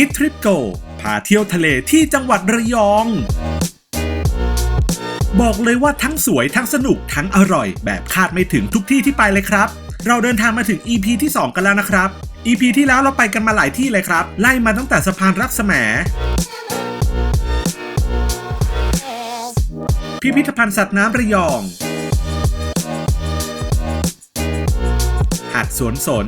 Eat Trip Go พาเที่ยวทะเลที่จังหวัดระยอง บอกเลยว่าทั้งสวยทั้งสนุกทั้งอร่อย แบบคาดไม่ถึงทุกที่ที่ไปเลยครับ เราเดินทางมาถึง EP ที่ 2 กันแล้วนะครับ EP ที่แล้วเราไปกันมาหลายที่เลยครับ ไล่มาตั้งแต่สะพานรักแสมพิพิธภัณฑ์สัตว์น้ำระยองหาดสวนสน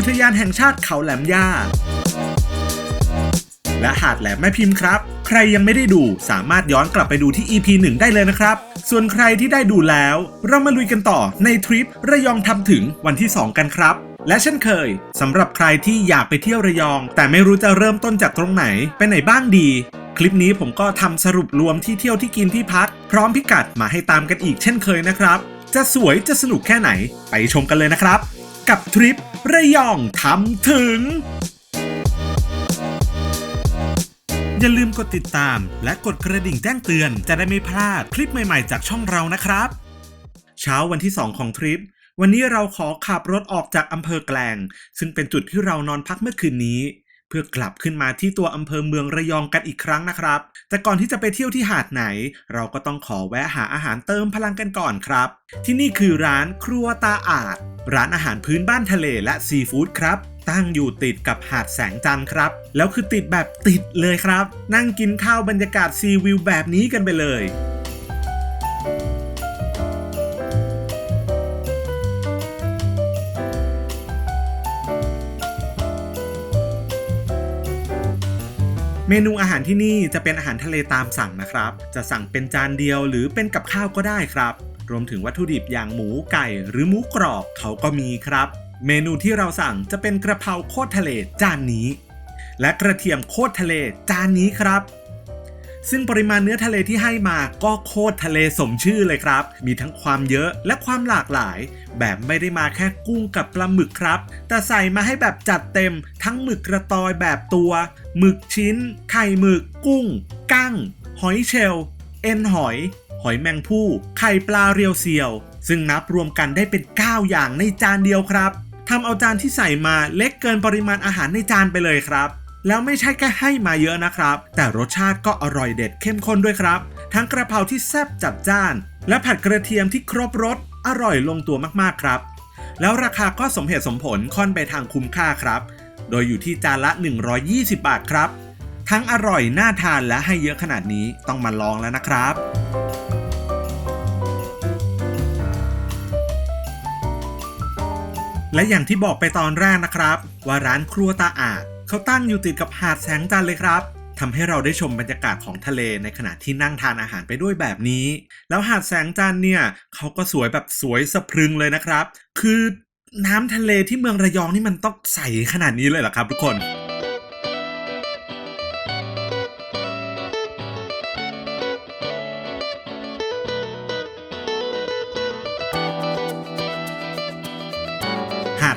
อุทยานแห่งชาติเขาแหลมย่า และหาดแหลมแม่พิมพ์ครับ ใครยังไม่ได้ดูสามารถย้อนกลับไปดูที่ EP 1 ได้เลยนะครับ ส่วนใครที่ได้ดูแล้ว เรามาลุยกันต่อในทริประยองทำถึงวันที่ 2 กันครับและเช่นเคยสำหรับใครที่อยากไปเที่ยวระยอง แต่ไม่รู้จะเริ่มต้นจากตรงไหน ไปไหนบ้างดี คลิปนี้ผมก็ทำสรุปรวมที่เที่ยวที่กินที่พัก พร้อมพิกัดมาให้ตามกันอีกเช่นเคยนะครับ จะสวยจะสนุกแค่ไหน ไปชมกันเลยนะครับ กับทริประยองทำถึง อย่าลืมกดติดตามและกดกระดิ่งแจ้งเตือนจะได้ไม่พลาดคลิปใหม่ๆ จากช่องเรานะครับ เช้าวันที่ 2 ของทริป วันนี้เราขอขับรถออกจากอำเภอแกลง ซึ่งเป็นจุดที่เรานอนพักเมื่อคืนนี้ เพื่อกลับขึ้นมาที่ตัวอำเภอเมืองระยองกันอีกครั้งนะครับ แต่ก่อนที่จะไปเที่ยวที่หาดไหน เราก็ต้องขอแวะหาอาหารเติมพลังกันก่อนครับ ที่นี่คือร้านครัวตาอาด ร้านอาหารพื้นบ้านทะเลและซีฟู้ดครับตั้งอยู่ติดกับหาดแสงจันทร์ครับ แล้วคือติดแบบติดเลยครับ นั่งกินข้าวบรรยากาศซีวิวแบบนี้กันไปเลย เมนูอาหารที่นี่จะเป็นอาหารทะเลตามสั่งนะครับ จะสั่งเป็นจานเดียวหรือเป็นกับข้าวก็ได้ครับ รวมถึงวัตถุดิบอย่างหมูไก่ หรือหมูกรอบเขาก็มีครับ เมนูที่เราสั่งจะเป็นกระเพราโคตรทะเลจานนี้ และกระเทียมโคตรทะเลจานนี้ครับ ซึ่งปริมาณเนื้อทะเลที่ให้มาก็โคตรทะเลสมชื่อเลยครับ มีทั้งความเยอะและความหลากหลาย แบบไม่ได้มาแค่กุ้งกับปลาหมึกครับ แต่ใส่มาให้แบบจัดเต็ม ทั้งหมึกกระตอยแบบตัวหมึกชิ้น ไข่หมึก กุ้ง กั้ง หอยเชลล์เอ็นหอย หอยแมงผู้ ไข่ปลาเรียวเซียว ซึ่งนับรวมกันได้เป็น 9 อย่างในจานเดียวครับทำเอาจานที่ใส่มาเล็กเกินปริมาณอาหารในจานไปเลยครับ แล้วไม่ใช่แค่ให้มาเยอะนะครับ แต่รสชาติก็อร่อยเด็ดเข้มข้นด้วยครับ ทั้งกระเพราที่แซ่บจัดจ้าน และผัดกระเทียมที่ครบรสอร่อยลงตัวมากๆครับ แล้วราคาก็สมเหตุสมผลค่อนไปทางคุ้มค่าครับ โดยอยู่ที่จานละ 120 บาทครับ ทั้งอร่อยน่าทานและให้เยอะขนาดนี้ต้องมาลองแล้วนะครับและอย่างที่บอกไปตอนแรกนะครับ ว่าร้านครัวตาอาด เขาตั้งอยู่ติดกับหาดแสงจันทร์เลยครับทำให้เราได้ชมบรรยากาศของทะเลในขณะที่นั่งทานอาหารไปด้วยแบบนี้ แล้วหาดแสงจันทร์เนี่ยเขาก็สวยแบบสวยสะพรึงเลยนะครับ คือน้ำทะเลที่เมืองระยองนี่มันต้องใสขนาดนี้เลยเหรอครับ ทุกคน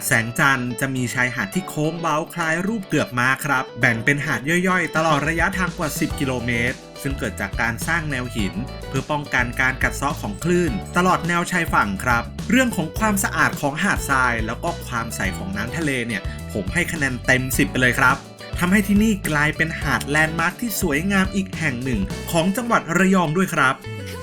ดแสงจันทร์จะมีชายหาดที่โค้งเบ้าคล้ายรูปเกือบม้าครับ แบ่งเป็นหาดย่อยๆ ตลอดระยะทางกว่า 10 กิโลเมตร ซึ่งเกิดจากการสร้างแนวหิน เพื่อป้องกันการกัดเซาะของคลื่น ตลอดแนวชายฝั่งครับ เรื่องของความสะอาดของหาดทราย แล้วก็ความใสของน้ำทะเลเนี่ย ผมให้คะแนนเต็ม 10 ไปเลยครับ ทำให้ที่นี่กลายเป็นหาดแลนด์มาร์คที่สวยงามอีกแห่งหนึ่ง ของจังหวัดระยองด้วยครับ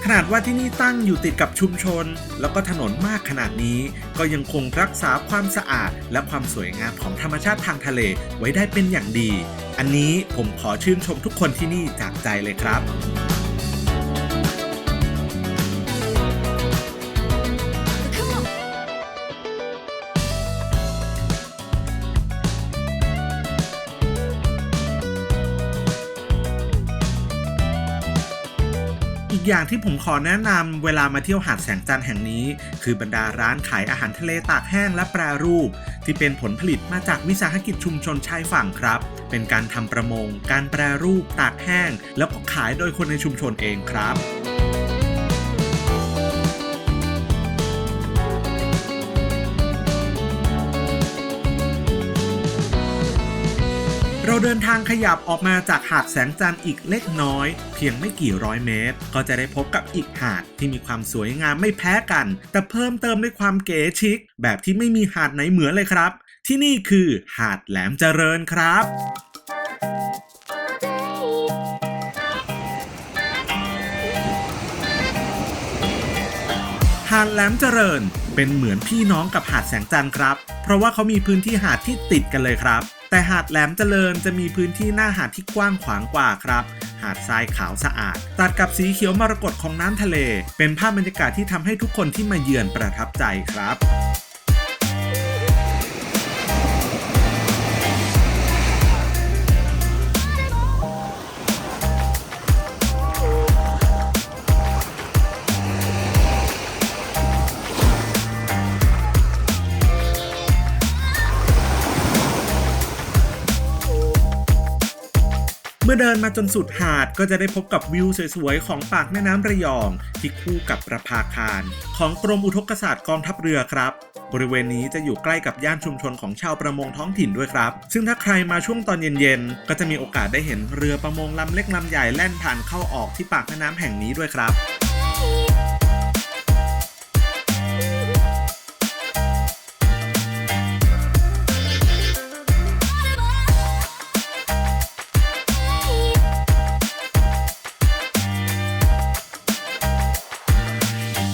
ขนาดว่าที่นี่ตั้งอยู่ติดกับชุมชน แล้วก็ถนนมากขนาดนี้ ก็ยังคงรักษาความสะอาด และความสวยงามของธรรมชาติทางทะเลไว้ได้เป็นอย่างดี อันนี้ผมขอชื่นชมทุกคนที่นี่จากใจเลยครับ อย่างที่ผมขอแนะนำเวลามาเที่ยวหาดแสงจันทร์แห่งนี้ คือบรรดาร้านขายอาหารทะเลตากแห้งและแปรรูป ที่เป็นผลผลิตมาจากวิสาหกิจชุมชนชายฝั่งครับ เป็นการทำประมง การแปรรูปตากแห้ง แล้วก็ขายโดยคนในชุมชนเองครับ เราเดินทางขยับออกมาจากหาดแสงจันทร์อีกเล็กน้อย เพียงไม่กี่ร้อยเมตร ก็จะได้พบกับอีกหาดที่มีความสวยงามไม่แพ้กัน แต่เพิ่มเติมด้วยความเก๋ชิค แบบที่ไม่มีหาดไหนเหมือนเลยครับ ที่นี่คือหาดแหลมเจริญครับหาดแหลมเจริญเป็นเหมือนพี่น้องกับหาดแสงจันทร์ครับ เพราะว่าเขามีพื้นที่หาดที่ติดกันเลยครับ แต่หาดแหลมเจริญจะมีพื้นที่หน้าหาดที่กว้างขวางกว่าครับ หาดทรายขาวสะอาด ตัดกับสีเขียวมรกตของน้ำทะเล เป็นภาพบรรยากาศที่ทำให้ทุกคนที่มาเยือนประทับใจครับ มื่อเดินมาจนสุดหาดก็จะได้พบกับวิวสวยๆ ของปากแม่น้ำระยอง ที่คู่กับประภาคาร ของกรมอุทกศาสตร์กองทัพเรือครับ บริเวณนี้จะอยู่ใกล้กับย่านชุมชนของชาวประมงท้องถิ่นด้วยครับ ซึ่งถ้าใครมาช่วงตอนเย็นๆ ก็จะมีโอกาสได้เห็นเรือประมงลำเล็กลำใหญ่แล่นผ่านเข้าออกที่ปากแม่น้ำแห่งนี้ด้วยครับ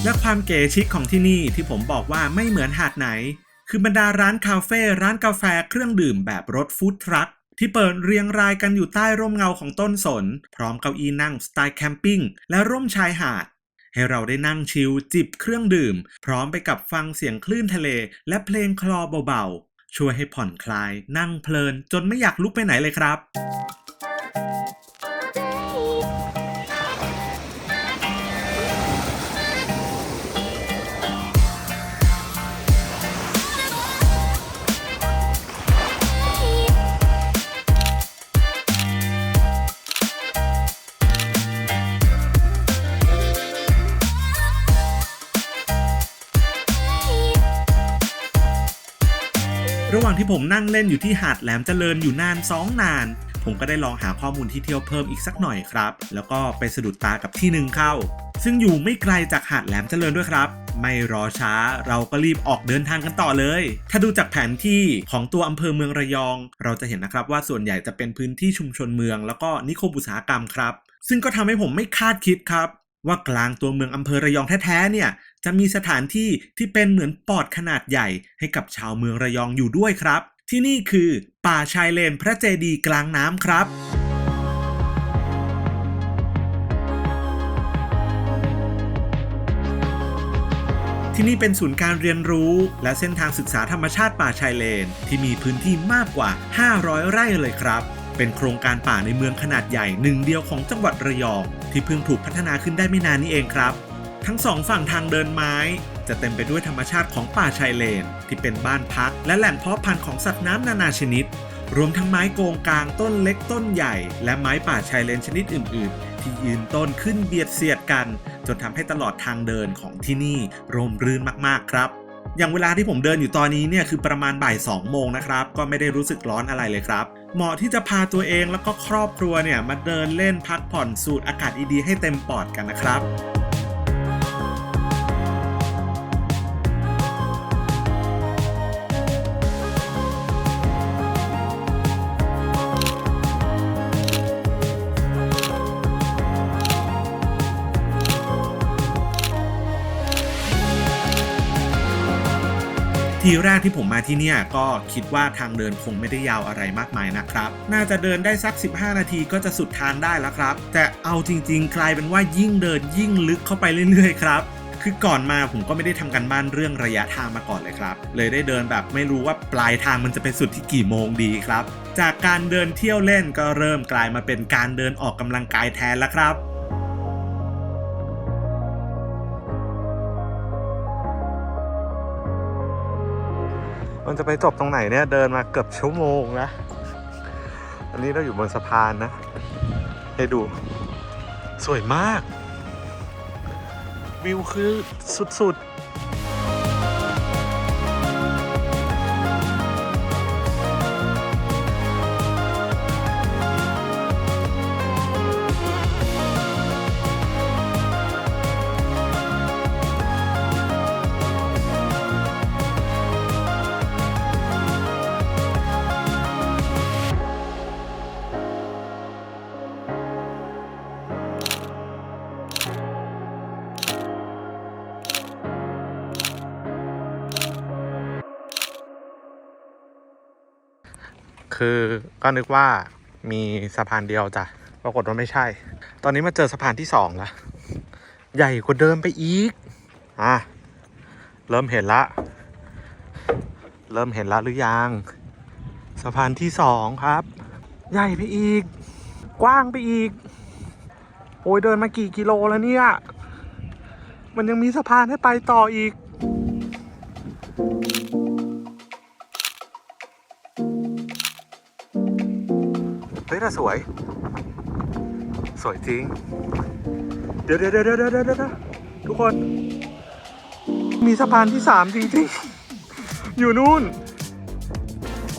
และความเก๋ชิคของที่นี่ที่ผมบอกว่าไม่เหมือนหาดไหน คือบรรดาร้านคาเฟ่ร้านกาแฟเครื่องดื่มแบบรถฟู้ดทรัคที่เปิดเรียงรายกันอยู่ใต้ร่มเงาของต้นสน พร้อมเก้าอี้นั่งสไตล์แคมปิ้งและร่มชายหาด ให้เราได้นั่งชิลจิบเครื่องดื่ม พร้อมไปกับฟังเสียงคลื่นทะเล และเพลงคลอเบาๆช่วยให้ผ่อนคลาย นั่งเพลินจนไม่อยากลุกไปไหนเลยครับางที่ผมนั่งเล่นอยู่ที่หาดแหลมเจริญอยู่นานสองนาน ผมก็ได้ลองหาข้อมูลที่เที่ยวเพิ่มอีกสักหน่อยครับ แล้วก็ไปสะดุดตากับที่หนึ่งเข้า ซึ่งอยู่ไม่ไกลจากหาดแหลมเจริญด้วยครับ ไม่รอช้าเราก็รีบออกเดินทางกันต่อเลย ถ้าดูจากแผนที่ของตัวอำเภอเมืองระยอง เราจะเห็นนะครับว่าส่วนใหญ่จะเป็นพื้นที่ชุมชนเมือง แล้วก็นิคมอุตสาหกรรมครับ ซึ่งก็ทำให้ผมไม่คาดคิดครับว่ากลางตัวเมืองอำเภอระยองแท้ๆเนี่ย จะมีสถานที่ที่เป็นเหมือนปอดขนาดใหญ่ให้กับชาวเมืองระยองอยู่ด้วยครับ ที่นี่คือป่าชายเลนพระเจดีย์กลางน้ำครับที่นี่เป็นศูนย์การเรียนรู้ และเส้นทางศึกษาธรรมชาติป่าชายเลน ที่มีพื้นที่มากกว่า 500 ไร่เลยครับ เป็นโครงการป่าในเมืองขนาดใหญ่หนึ่งเดียวของจังหวัดระยอง ที่เพิ่งถูกพัฒนาขึ้นได้ไม่นานนี้เองครับ ทั้งสองฝั่งทางเดินไม้ จะเต็มไปด้วยธรรมชาติของป่าชายเลน ที่เป็นบ้านพัก และแหล่งเพาะพันธุ์ของสัตว์น้ำนานาชนิด รวมทั้งไม้โกงกลางต้นเล็กต้นใหญ่ และไม้ป่าชายเลนชนิดอื่น ๆ ที่ยืนต้นขึ้นเบียดเสียดกัน จนทำให้ตลอดทางเดินของที่นี่ร่มรื่นมาก ๆ ครับอย่างเวลาที่ผมเดินอยู่ตอนนี้เนี่ยคือประมาณบ่าย2โมงนะครับ ก็ไม่ได้รู้สึกร้อนอะไรเลยครับ เหมาะที่จะพาตัวเองแล้วก็ครอบครัวเนี่ยมาเดินเล่นพักผ่อนสูดอากาศดีๆให้เต็มปอดกันนะครับ ทีแรกที่ผมมาที่เนี่ยก็คิดว่าทางเดินคงไม่ได้ยาวอะไรมากมายนะครับ น่าจะเดินได้สัก 15 นาทีก็จะสุดทางได้แล้วครับ แต่เอาจริง ๆ กลายเป็นว่ายิ่งเดินยิ่งลึกเข้าไปเรื่อย ๆ ครับคือก่อนมาผมก็ไม่ได้ทำกันบ้านเรื่องระยะทางมาก่อนเลยครับ เลยได้เดินแบบไม่รู้ว่าปลายทางมันจะไปสุดที่กี่โมงดีครับ จากการเดินเที่ยวเล่นก็เริ่มกลายมาเป็นการเดินออกกำลังกายแทนแล้วครับ มันจะไปจบตรงไหนเนี่ยเดินมาเกือบชั่วโมงนะ อันนี้เราอยู่บนสะพานนะ ให้ดู สวยมาก วิวคือสุด คือก็นึกว่ามีสะพานเดียวจ้ะปรากฏว่าไม่ใช่ ตอนนี้มาเจอสะพานที่สองล้วใหญ่กว่าเดิมไปอีก อะ เริ่มเห็นละ เริ่มเห็นละหรือยัง สะพานที่สองครับ ใหญ่ไปอีก กว้างไปอีก โอ้ยเดินมากี่กิโลแล้วเนี่ย มันยังมีสะพานให้ไปต่ออีก ก็สวย สวยจริงเดี๋ยวเดี๋ยวเดี๋ยวเดี๋ยวเดี๋ยวเดี๋ยวทุกคน มีสะพานที่สามจริงๆ อยู่นู่น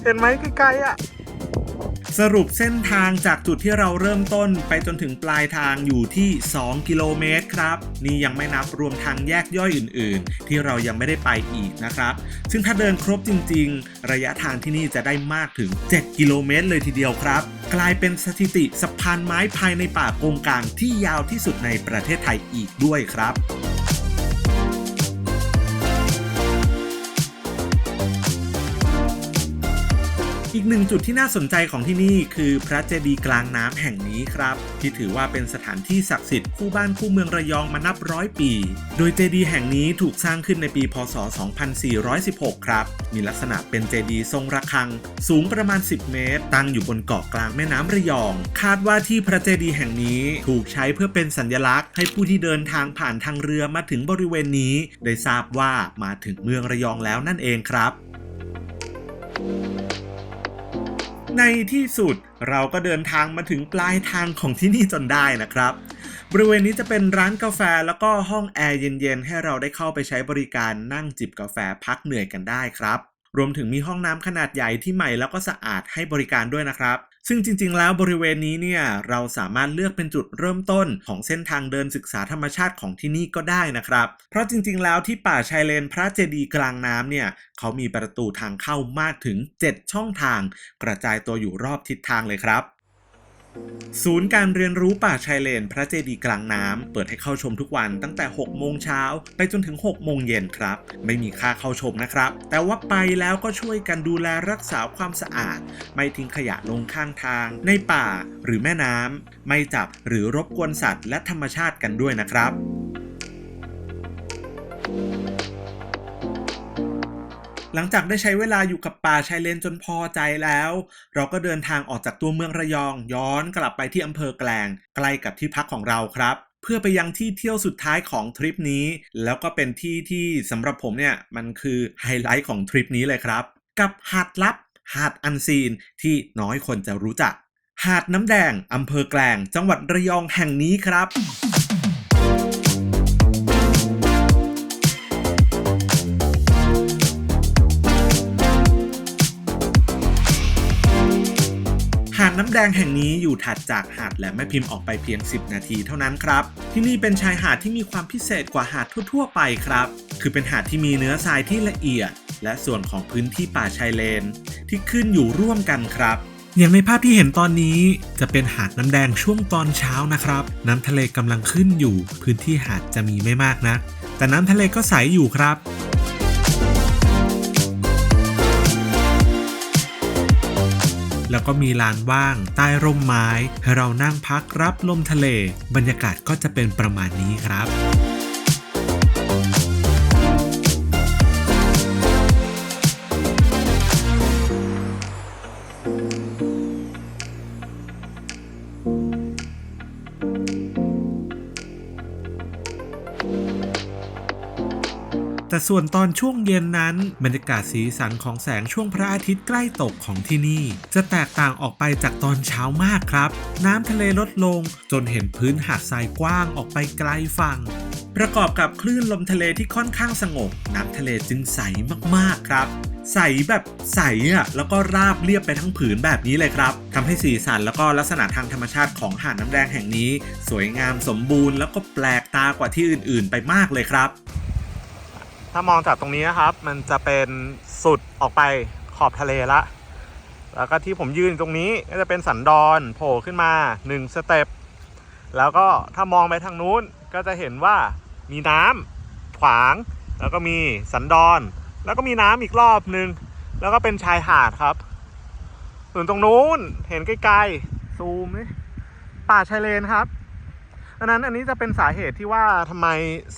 เห็นไหมไกลๆอะ สรุปเส้นทางจากจุดที่เราเริ่มต้นไปจนถึงปลายทางอยู่ที่ 2 กิโลเมตรครับ นี่ยังไม่นับรวมทางแยกย่อยอื่น ๆ ที่เรายังไม่ได้ไปอีกนะครับ ซึ่งถ้าเดินครบจริง ๆ ระยะทางที่นี่จะได้มากถึง 7 กิโลเมตรเลยทีเดียวครับ กลายเป็นสถิติสะพานไม้ภายในป่าโกงกางที่ยาวที่สุดในประเทศไทยอีกด้วยครับ อีกหนึ่งจุดที่น่าสนใจของที่นี่คือพระเจดีย์กลางน้ำแห่งนี้ครับ ที่ถือว่าเป็นสถานที่ศักดิ์สิทธิ์คู่บ้านคู่เมืองระยองมานับร้อยปี โดยเจดีย์แห่งนี้ถูกสร้างขึ้นในปี พศ 2416 ครับ มีลักษณะเป็นเจดีย์ทรงระฆัง สูงประมาณ 10 เมตร ตั้งอยู่บนเกาะกลางแม่น้ำระยอง คาดว่าที่พระเจดีย์แห่งนี้ถูกใช้เพื่อเป็นสัญลักษณ์ให้ผู้ที่เดินทางผ่านทางเรือมาถึงบริเวณนี้ ได้ทราบว่ามาถึงเมืองระยองแล้วนั่นเองครับ ในที่สุดเราก็เดินทางมาถึงปลายทางของที่นี่จนได้นะครับ บริเวณนี้จะเป็นร้านกาแฟแล้วก็ห้องแอร์เย็นๆ ให้เราได้เข้าไปใช้บริการนั่งจิบกาแฟพักเหนื่อยกันได้ครับ รวมถึงมีห้องน้ำขนาดใหญ่ที่ใหม่แล้วก็สะอาดให้บริการด้วยนะครับ ซึ่งจริง ๆ แล้วบริเวณนี้เนี่ยเราสามารถเลือกเป็นจุดเริ่มต้นของเส้นทางเดินศึกษาธรรมชาติของที่นี่ก็ได้นะครับ เพราะจริง ๆ แล้วที่ป่าชายเลนพระเจดีย์กลางน้ำเนี่ยเขามีประตูทางเข้ามากถึง 7 ช่องทาง กระจายตัวอยู่รอบทิศทางเลยครับ ศูนย์การเรียนรู้ป่าชายเลน พระเจดีย์กลางน้ำเปิดให้เข้าชมทุกวันตั้งแต่ 6 โมงเช้าไปจนถึง 6 โมงเย็นครับ ไม่มีค่าเข้าชมนะครับ แต่ว่าไปแล้วก็ช่วยกันดูแลรักษาความสะอาด ไม่ทิ้งขยะลงข้างทาง ในป่าหรือแม่น้ำไม่จับหรือรบกวนสัตว์และธรรมชาติกันด้วยนะครับ หลังจากได้ใช้เวลาอยู่กับป่าชายเลนจนพอใจแล้ว เราก็เดินทางออกจากตัวเมืองระยอง ย้อนกลับไปที่อำเภอแกลงใกล้กับที่พักของเราครับ เพื่อไปยังที่เที่ยวสุดท้ายของทริปนี้ แล้วก็เป็นที่ที่สำหรับผมเนี่ยมันคือไฮไลท์ของทริปนี้เลยครับ กับหาดลับหาดอันซีนที่น้อยคนจะรู้จัก หาดน้ำแดงอำเภอแกลงจังหวัดระยองแห่งนี้ครับ น้ำแดงแห่งนี้อยู่ถัดจากหาดแหลมแม่พิมพ์ออกไปเพียง 10 นาทีเท่านั้นครับ ที่นี่เป็นชายหาดที่มีความพิเศษกว่าหาดทั่ว ๆ ไปครับ คือเป็นหาดที่มีเนื้อทรายที่ละเอียด และส่วนของพื้นที่ป่าชายเลน ที่ขึ้นอยู่ร่วมกันครับอย่างในภาพที่เห็นตอนนี้จะเป็นหาดน้ำแดงช่วงตอนเช้านะครับ น้ำทะเลกำลังขึ้นอยู่ พื้นที่หาดจะมีไม่มากนะแต่น้ำทะเลก็ใสอยู่ครับ แล้วก็มีลานว่างใต้ร่มไม้ให้เรานั่งพักรับลมทะเล บรรยากาศก็จะเป็นประมาณนี้ครับ แต่ส่วนตอนช่วงเย็นนั้น บรรยากาศสีสันของแสงช่วงพระอาทิตย์ใกล้ตกของที่นี่ จะแตกต่างออกไปจากตอนเช้ามากครับ น้ำทะเลลดลงจนเห็นพื้นหาดทรายกว้างออกไปไกลฝั่งประกอบกับคลื่นลมทะเลที่ค่อนข้างสงบ น้ำทะเลจึงใสมากๆครับใสแบบใสอะแล้วก็ราบเรียบไปทั้งผืนแบบนี้เลยครับทำให้สีสันแล้วก็ลักษณะทางธรรมชาติของหาดน้ำแดงแห่งนี้ สวยงามสมบูรณ์แล้วก็แปลกตากว่าที่อื่น ๆ ไปมากเลยครับ ถ้ามองจากตรงนี้นะครับ มันจะเป็นสุดออกไปขอบทะเลละ แล้วก็ที่ผมยืนตรงนี้ก็จะเป็นสันดอนโผล่ขึ้นมา1สเต็ป แล้วก็ถ้ามองไปทางนู้นก็จะเห็นว่ามีน้ำขวาง แล้วก็มีสันดอน แล้วก็มีน้ำอีกรอบนึง แล้วก็เป็นชายหาดครับส่วนตรงนู้นเห็นไกลๆซูมนี่ป่าชายเลนครับ อันนั้นอันนี้จะเป็นสาเหตุที่ว่าทำไม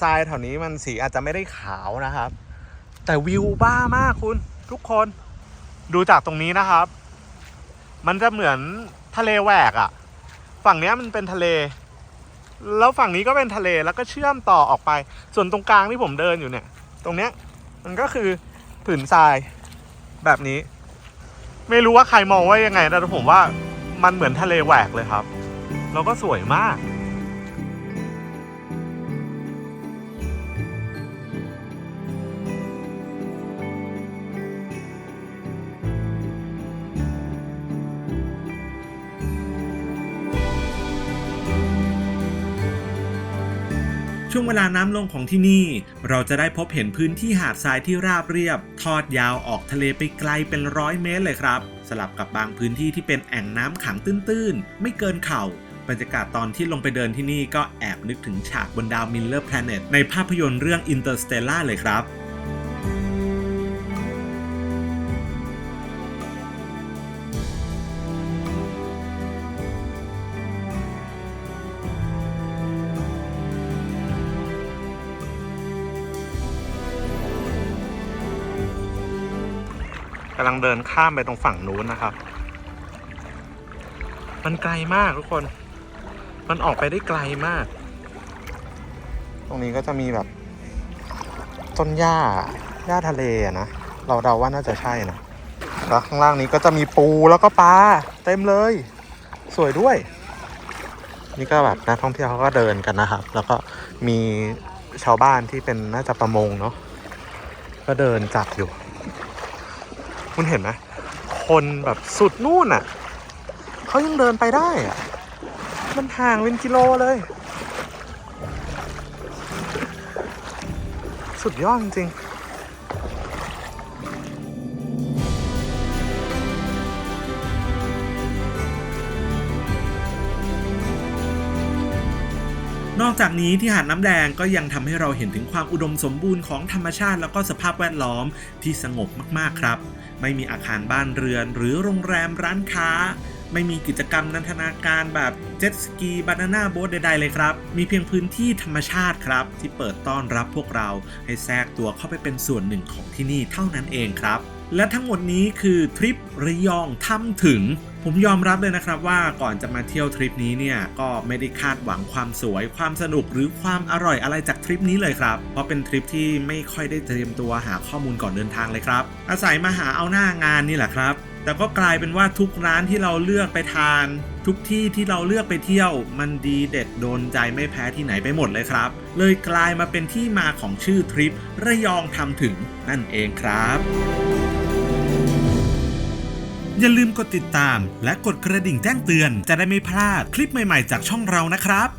ทรายแถวนี้มันสีอาจจะไม่ได้ขาวนะครับ แต่วิวบ้ามากคุณทุกคนดูจากตรงนี้นะครับ มันจะเหมือนทะเลแหวกอะ่ะ ฝั่งนี้มันเป็นทะเล แล้วฝั่งนี้ก็เป็นทะเลแล้วก็เชื่อมต่อออกไป ส่วนตรงกลางที่ผมเดินอยู่เนี่ย ตรงเนี้ยมันก็คือผืนทรายแบบนี้ ไม่รู้ว่าใครมองว่ายังไงแต่ผมว่ามันเหมือนทะเลแหวกเลยครับ แล้วก็สวยมาก ช่วงเวลาน้ำลงของที่นี่ เราจะได้พบเห็นพื้นที่หาดทรายที่ราบเรียบ ทอดยาวออกทะเลไปไกลเป็นร้อยเมตรเลยครับ สลับกับบางพื้นที่ที่เป็นแอ่งน้ำขังตื้นๆ ไม่เกินเข่าบรรยากาศตอนที่ลงไปเดินที่นี่ก็แอบนึกถึงฉากบนดาวมิลเลอร์แพลเน็ตในภาพยนตร์เรื่อง Interstellar เลยครับ กำลังเดินข้ามไปตรงฝั่งนู้นนะครับ มันไกลมากทุกคน มันออกไปได้ไกลมาก ตรงนี้ก็จะมีแบบ ต้นหญ้า หญ้าทะเลนะ เราเดาว่าน่าจะใช่นะแล้วข้างล่างนี้ก็จะมีปูแล้วก็ปลาเต็มเลย สวยด้วย นี่ก็แบบนักท่องเที่ยวเขาก็เดินกันนะครับ แล้วก็มีชาวบ้านที่เป็นน่าจะประมงเนาะก็เดินจับอยู่ คุณเห็นไหมคนแบบสุดนู่นอะเขายังเดินไปได้อะ มันห่างเป็นกิโลเลย สุดยอดจริงๆ จากนี้ที่หาดน้ำแดงก็ยังทำให้เราเห็นถึงความอุดมสมบูรณ์ของธรรมชาติแล้วก็สภาพแวดล้อมที่สงบมากๆครับ ไม่มีอาคารบ้านเรือน หรือโรงแรมร้านค้า ไม่มีกิจกรรมนันทนาการแบบเจ็ตสกีบานาน่าโบ๊ทใดๆเลยครับ มีเพียงพื้นที่ธรรมชาติครับ ที่เปิดต้อนรับพวกเราให้แทรกตัวเข้าไปเป็นส่วนหนึ่งของที่นี่เท่านั้นเองครับ และทั้งหมดนี้คือทริประยองทำถึง ผมยอมรับเลยนะครับว่าก่อนจะมาเที่ยวทริปนี้เนี่ยก็ไม่ได้คาดหวังความสวย ความสนุกหรือความอร่อยอะไรจากทริปนี้เลยครับ เพราะเป็นทริปที่ไม่ค่อยได้เตรียมตัวหาข้อมูลก่อนเดินทางเลยครับ อาศัยมาหาเอาหน้างานนี่แหละครับ แต่ก็กลายเป็นว่าทุกร้านที่เราเลือกไปทาน ทุกที่ที่เราเลือกไปเที่ยว มันดีเด็ดโดนใจไม่แพ้ที่ไหนไปหมดเลยครับ เลยกลายมาเป็นที่มาของชื่อทริประยองทำถึงนั่นเองครับ อย่าลืมกดติดตาม และกดกระดิ่งแจ้งเตือน จะได้ไม่พลาดคลิปใหม่ๆจากช่องเรานะครับ